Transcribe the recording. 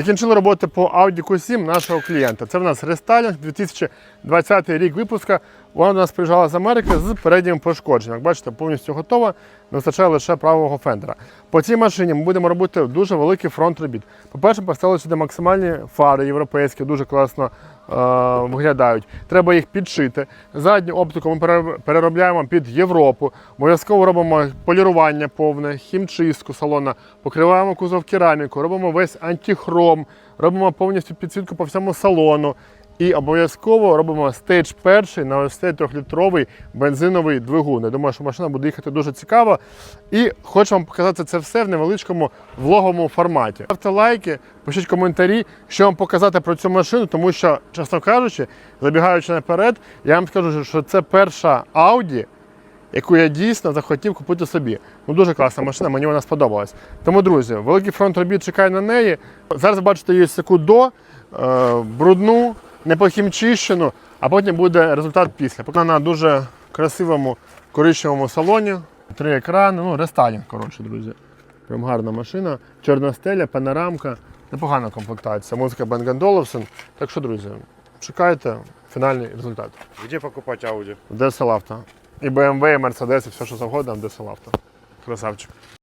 Закінчили роботи по Audi Q7 нашого клієнта. Це в нас рестайлінг 2020 рік випуска. Вона до нас приїжджала з Америки з переднім пошкодженням. Як бачите, повністю готова, не вистачає лише правого фендера. По цій машині ми будемо робити дуже великий фронт робіт. По-перше, поставили сюди максимальні фари європейські, дуже класно е, виглядають. Треба їх підшити. Задню оптику ми переробляємо під Європу. Обов'язково робимо полірування повне, хімчистку салона, покриваємо кузов кераміку, робимо весь антихром, робимо повністю підсвітку по всьому салону. І обов'язково робимо стейдж перший на ось цей трьохлітровий бензиновий двигун. Я думаю, що машина буде їхати дуже цікаво. І хочу вам показати це все в невеличкому влоговому форматі. Ставте лайки, пишіть коментарі, що вам показати про цю машину, тому що, чесно кажучи, забігаючи наперед, я вам скажу, що це перша Audi, яку я дійсно захотів купити собі. Ну дуже класна машина, мені вона сподобалась. Тому, друзі, великий фронт робіт чекає на неї. Зараз бачите її секу до, е, брудну, непохімчищену, а потім буде результат після. Поки вона на дуже красивому коричневому салоні. Три екрани, ну рестайлінг, коротше, друзі. Прям гарна машина. Чорна стеля, панорамка. Непогана комплектація. Музика Bang Olufsen. Так що, друзі, чекайте фінальний результат. Где покупать Audi? В DSL Auto. І BMW, і Mercedes, і все, що завгодно в DSL Auto. Красавчик.